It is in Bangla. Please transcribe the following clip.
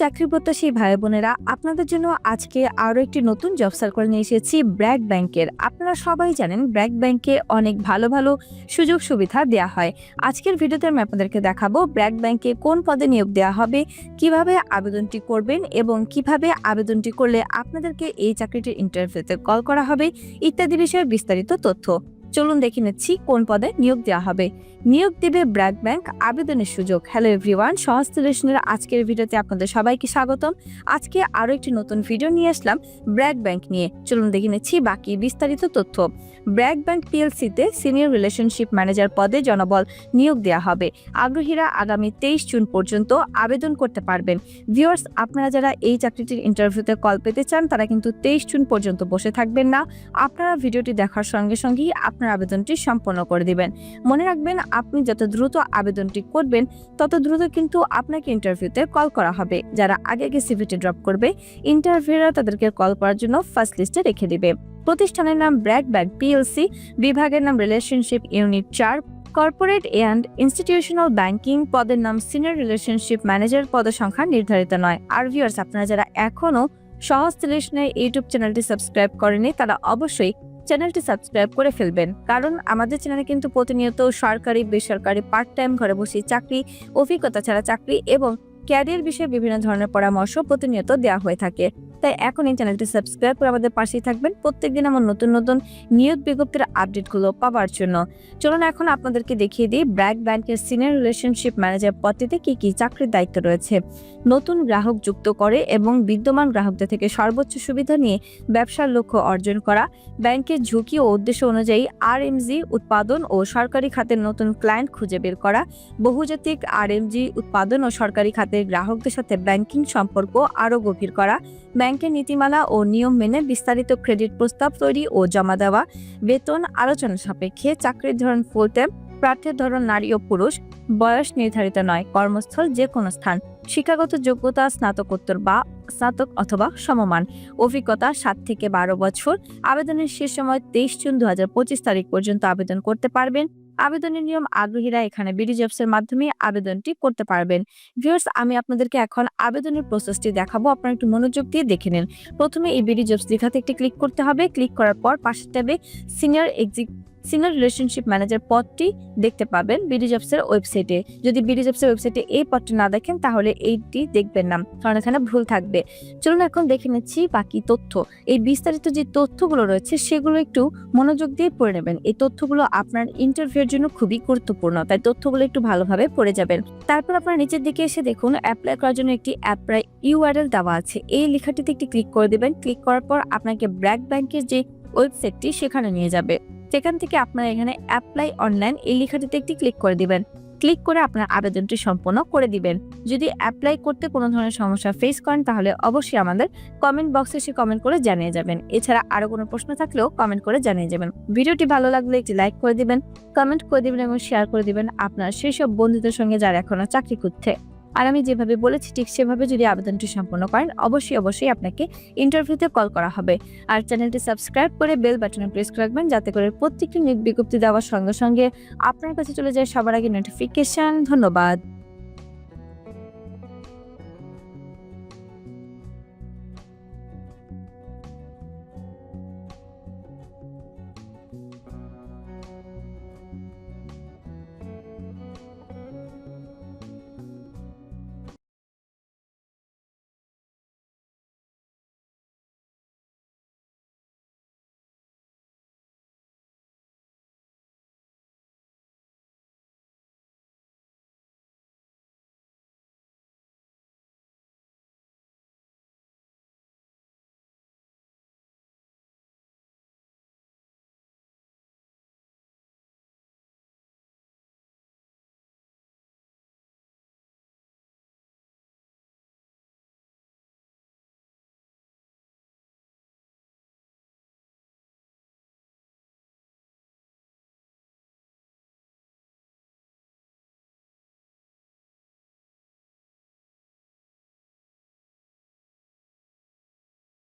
চাকরি প্রত্যাশী ভাই বোনেরা, আপনাদের জন্য আজকে আরও একটি নতুন জব সার্কেল নিয়ে এসেছি ব্র্যাক ব্যাংকের আপনারা সবাই জানেন ব্র্যাক ব্যাংকে অনেক ভালো ভালো সুযোগ সুবিধা দেওয়া হয়। আজকের ভিডিওতে আমি আপনাদেরকে দেখাবো ব্র্যাক ব্যাংকে কোন পদে নিয়োগ দেওয়া হবে, কীভাবে আবেদনটি করবেন এবং কীভাবে আবেদনটি করলে আপনাদেরকে এই চাকরিটির ইন্টারভিউতে কল করা হবে, ইত্যাদি বিষয়ে বিস্তারিত তথ্য। চলুন দেখে নিচ্ছি কোন পদে নিয়োগ দেওয়া হবে। নিয়োগ দেবে ব্র্যাক ব্যাংক আবেদনের সুযোগ। হ্যালো এভরিওয়ান সহজ টেলিভিশনের আজকের ভিডিওতে আপনাদের সবাইকে স্বাগতম। আজকে আরও একটি নতুন ভিডিও নিয়ে আসলাম ব্র্যাক ব্যাংক নিয়ে। চলুন দেখে নিচ্ছি বাকি বিস্তারিত তথ্য। ব্র্যাক ব্যাংক পিএলসিতে সিনিয়র রিলেশনশিপ ম্যানেজার পদে জনবল নিয়োগ দেওয়া হবে। আগ্রহীরা আগামী তেইশ জুন পর্যন্ত আবেদন করতে পারবেন। ভিউয়ার্স আপনারা যারা এই চাকরিটির ইন্টারভিউতে কল পেতে চান, তারা কিন্তু তেইশ জুন পর্যন্ত বসে থাকবেন না। আপনারা ভিডিওটি দেখার সঙ্গে সঙ্গেই আপনার আবেদনটি সম্পন্ন করে দিবেন। মনে রাখবেন আপনি যত দ্রুত আবেদনটি করবেন, তত দ্রুত কিন্তু আপনাকে ইন্টারভিউতে কল করা হবে। যারা আগে আগে সিভিটি ড্রপ করবে ইন্টারভিউরা তাদেরকে কল করার জন্য ফার্স্ট লিস্টে রেখে দিবে। প্রতিষ্ঠানের নাম ব্র্যাক ব্যাংক পিএলসি বিভাগের নাম রিলেশনশিপ ইউনিট চার কর্পোরেট অ্যান্ড ইনস্টিটিউশনাল ব্যাংকিং পদের নাম সিনিয়র রিলেশনশিপ ম্যানেজার পদের সংখ্যা নির্ধারিত নয়। আর ভিউয়ার্স আপনারা যারা এখনও সহজ টেলিভিশনের ইউটিউব চ্যানেলটি সাবস্ক্রাইব করেনি তারা অবশ্যই চ্যানেলটি সাবস্ক্রাইব করে ফেলবেন। কারণ আমাদের চ্যানেলে কিন্তু প্রতিনিয়ত সরকারি, বেসরকারি পার্ট টাইম ঘরে বসে চাকরি, অভিজ্ঞতা ছাড়া চাকরি এবং ক্যারিয়ার বিষয়ে বিভিন্ন ধরনের পরামর্শ প্রতিনিয়ত দেওয়া হয়ে থাকে। তাই এখন এই চ্যানেলটি সাবস্ক্রাইব করে আমাদের পাশেই থাকবেন। প্রত্যেকদিন আমার নতুন নতুন নিয়োগ বিজ্ঞপ্তির আপডেটগুলো পাওয়ার জন্য। চলুন এখন আপনাদেরকে দেখিয়ে দিই ব্র্যাক ব্যাংকের সিনিয়র রিলেশনশিপ ম্যানেজার পদটিতে কি কি চাকরির দায়িত্ব রয়েছে। নতুন গ্রাহক যুক্ত করে এবং বিদ্যমান গ্রাহকদের থেকে সর্বোচ্চ সুবিধা নিয়ে ব্যবসার লক্ষ্য অর্জন করা। ব্যাংকের ঝুঁকি ও উদ্দেশ্য অনুযায়ী আরএমজি উৎপাদন ও সরকারি খাতের নতুন ক্লায়েন্ট খুঁজে বের করা। বহুজাতিক আরএমজি উৎপাদন ও সরকারি খাতের গ্রাহকদের সাথে ব্যাংকিং সম্পর্ক আরও গভীর করা। ব্যাংকের নীতিমালা ও নিয়ম মেনে বিস্তারিত ক্রেডিট প্রস্তাব তৈরি ও জমা দেওয়া, বেতন আলোচনা সাপেক্ষে চাকরির ধরন ফুল টাইম প্রার্থীর ধরন নারী ও পুরুষ, বয়স নির্ধারিত নয়, কর্মস্থল যে কোনো স্থান, শিক্ষাগত যোগ্যতা, স্নাতকোত্তর বা স্নাতক অথবা সমমান, অভিজ্ঞতা সাত থেকে বারো বছর, আবেদনের শেষ সময় তেইশ জুন দু হাজার পঁচিশ তারিখ পর্যন্ত আবেদন করতে পারবেন। আবেদনের নিয়ম আগ্রহীরা এখানে বিডি জবসের মাধ্যমে আবেদনটি করতে পারবেন। ভিউয়ার্স আমি আপনাদেরকে এখন আবেদনের প্রসেসটি দেখাবো। আপনারা একটু মনোযোগ দিয়ে দেখে নিন। প্রথমে এই বিডি জবস লেখাতে একটি ক্লিক করতে হবে। ক্লিক করার পর পাশের ট্যাবে senior exec senior relationship manager পদটি দেখতে পাবেন বিডি জবসের ওয়েবসাইটে যদি বিডি জবসের ওয়েবসাইটে এই পদটি না দেখেন, তাহলে এইটি দেখবেন না, কারণ এখানে ভুল থাকবে। চলুন এখন দেখে নিচ্ছি বাকি তথ্য। এই বিস্তারিত যে তথ্যগুলো রয়েছে, সেগুলো একটু মনোযোগ দিয়ে পড়ে নেবেন। এই তথ্যগুলো আপনার ইন্টারভিউর জন্য খুবই গুরুত্বপূর্ণ, তাই তথ্যগুলো একটু ভালোভাবে পড়ে যাবেন। তারপর আপনার নিচের দিকে এসে দেখুন অ্যাপ্লাই করার জন্য একটি অ্যাপ্লাই ইউআরএল দেওয়া আছে। এই লেখাটিতে একটি ক্লিক করে দেবেন। ক্লিক করার পর আপনাকে ব্র্যাক ব্যাংকের যে ওয়েবসাইটটি সেখানে নিয়ে যাবে। সেখান থেকে আপনারা এখানে অ্যাপ্লাই অনলাইন এই লেখাটিতে একটি ক্লিক করে দিবেন। ক্লিক করে আপনার আবেদনটি সম্পন্ন করে দিবেন। যদি অ্যাপ্লাই করতে কোনো ধরনের সমস্যা ফেস করেন, তাহলে অবশ্যই আমাদের কমেন্ট বক্সে এসে কমেন্ট করে জানিয়ে যাবেন। এছাড়া আরও কোনো প্রশ্ন থাকলেও কমেন্ট করে জানিয়ে যাবেন। ভিডিওটি ভালো লাগলে একটি লাইক করে দিবেন কমেন্ট করে দিবেন এবং শেয়ার করে দিবেন আপনার সেই সব বন্ধুদের সঙ্গে যারা এখনও চাকরি করছে আর আমি যেভাবে বলেছি, ঠিক সেভাবে যদি আবেদনটি সম্পন্ন করেন, অবশ্যই অবশ্যই আপনাকে ইন্টারভিউতে কল করা হবে। আর চ্যানেলটি সাবস্ক্রাইব করে বেল বাটনে প্রেস করে রাখবেন, যাতে করে প্রত্যেকটি বিজ্ঞপ্তি দেওয়ার সঙ্গে সঙ্গে আপনার কাছে চলে যায় সবার আগে নোটিফিকেশন ধন্যবাদ।